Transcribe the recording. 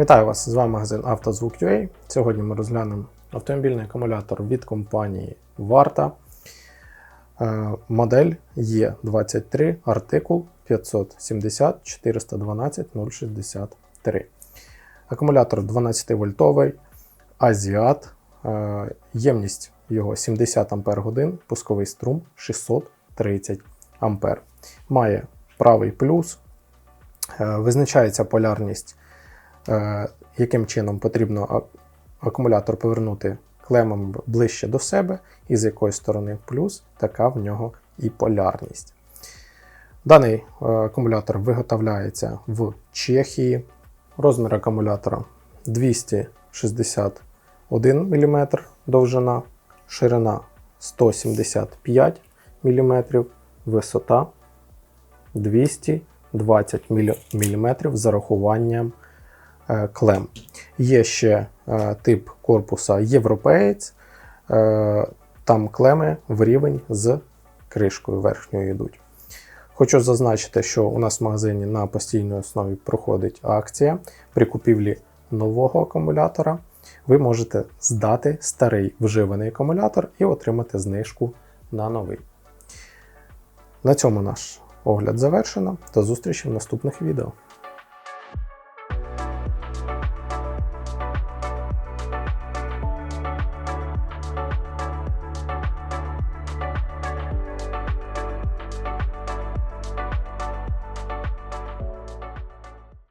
Вітаю вас! З вами магазин «Автозвук.UA». Сьогодні ми розглянемо автомобільний акумулятор від компанії Варта. Е, Модель Е23, артикул 570 412 063. Акумулятор 12 вольтовий Азіат. Е, Ємність його 70 Ах, пусковий струм 630 А. Має правий плюс. Е, Визначається полярність е, яким чином потрібно акумулятор повернути клемом ближче до себе, і з якої сторони плюс, така в нього і полярність. Даний е, акумулятор виготовляється в Чехії. Розмір акумулятора 261 мм довжина, ширина 175 мм, висота 220 мм з зарахуванням е, клем. Є ще е, тип корпуса європеєць, е, там клеми в рівень з кришкою верхньою йдуть. Хочу зазначити, що у нас в магазині на постійній основі проходить акція при купівлі нового акумулятора. Ви можете здати старий вживаний акумулятор і отримати знижку на новий. На цьому наш огляд завершено. До зустрічі в наступних відео.